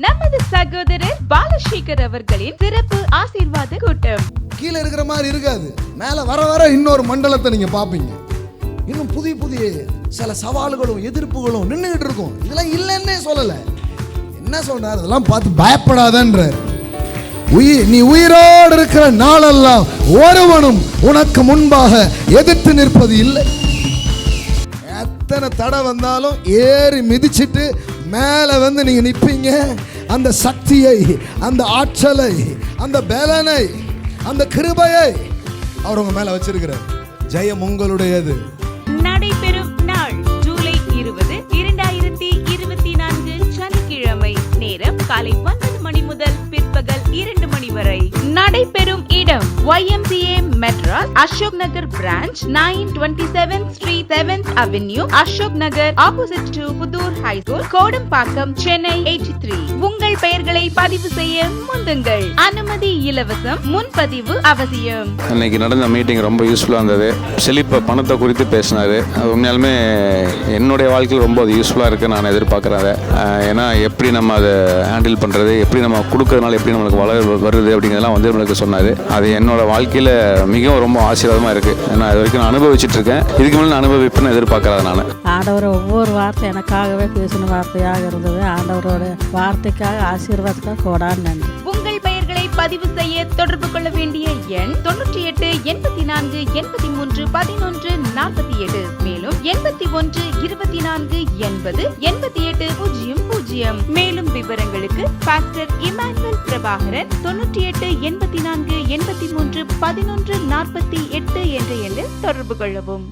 சகோதரர் பாலசேகர் அவர்களின் சிறப்பு ஆசீர்வாத கூட்டம். கீழே இருக்கிற மாதிரி இருக்காது. மேலே வர வர இன்னொரு மண்டலத்தை நீங்கள் பார்ப்பீங்க இன்னும் புதிய புதிய சில சவால்களும் எதிர்ப்புகளும் நின்றுகிட்டு இருக்கும். இதெல்லாம் இல்லைன்னே சொல்லலை. என்ன சொல்றாரு? அதெல்லாம் பார்த்து பயப்படாதன்றார் உயிர் நீ உயிரோடு இருக்கிற நாளெல்லாம் ஒருவனும் உனக்கு முன்பாக எதிர்த்து நிற்பது இல்லை. எத்தனை தடை வந்தாலும் ஏறி மிதிச்சுட்டு மேலே வந்து நீங்கள் நிற்பீங்க. அந்த சக்தியை அந்த ஆற்றலை அந்த பலனை அந்த கிருபையை அவர் உங்க மேல வச்சிருக்கிறார். ஜெயம் உங்களுடையது. நடைபெறும் நாள் ஜூலை இருபது இரண்டாயிரத்தி இருபத்தி நான்கு சனிக்கிழமை நேரம் காலை ஒன்பது மணி முதல் பிற்பகல் இரண்டு மணி வரை நடைபெறும் இடம் YMCA Madras Ashok Nagar branch nine twenty seven Sri seventh avenue Ashok Nagar opposite to Puthur high school Kodambakkam Chennai eighty three உங்கள் பெயர்களை பதிவு செய்ய முந்துங்கள். அனுமதி இலவசம் முன்பதிவு அவசியம். இன்னைக்கு நடந்த மீட்டிங் ரொம்ப யூஸ்ஃபுல்லாக இருந்தது. செழிப்பை பணத்தை குறித்து பேசினார். அது உண்மையாலுமே என்னுடைய வாழ்க்கையில் ரொம்ப அது யூஸ்ஃபுல்லாக இருக்குது நான் எதிர்பார்க்குறேன் ஏன்னா எப்படி நம்ம அதை ஹேண்டில் பண்ணுறது எப்படி நம்ம கொடுக்கறதுனால எப்படி நம்மளுக்கு வளர்வது வருது அப்படிங்கிறதெல்லாம் வந்து நம்மளுக்கு சொன்னார். அது என்னோட வாழ்க்கையில் மிகவும் ரொம்ப ஆசீர்வாதமாக இருக்குது ஏன்னா இது வரைக்கும் நான் அனுபவிச்சுட்டு இருக்கேன். இதுக்கு மேலே நான் அனுபவிப்பேன்னு எதிர்பார்க்குறேன் நான். ஆண்டவர் ஒவ்வொரு வார்த்தை எனக்காகவே பேசின வார்த்தையாக இருந்தது. ஆண்டவரோட வார்த்தைக்காக ஆசீர்வாதத்துக்காக கோடான்னு நன்றி. உங்கள் பெயர்களை பதிவு செய்ய தொடர்பு கொள்ள வேண்டிய எண் தொண்ணூற்றி எட்டு எண்பத்தி நான்கு எண்பத்தி மூன்று பதினொன்று நாற்பத்தி எட்டு. மேலும் எண்பத்தி ஒன்று இருபத்தி நான்கு எண்பது எண்பத்தி எட்டு பூஜ்ஜியம் மேலும் விவரங்களுக்கு பாஸ்டர் இமானுவல் பிரபாகரன் தொண்ணூற்றி எட்டு எண்பத்தி நான்கு எண்பத்தி மூன்று பதினொன்று நாற்பத்தி எட்டு என்ற எண்ணில் தொடர்பு கொள்ளவும்.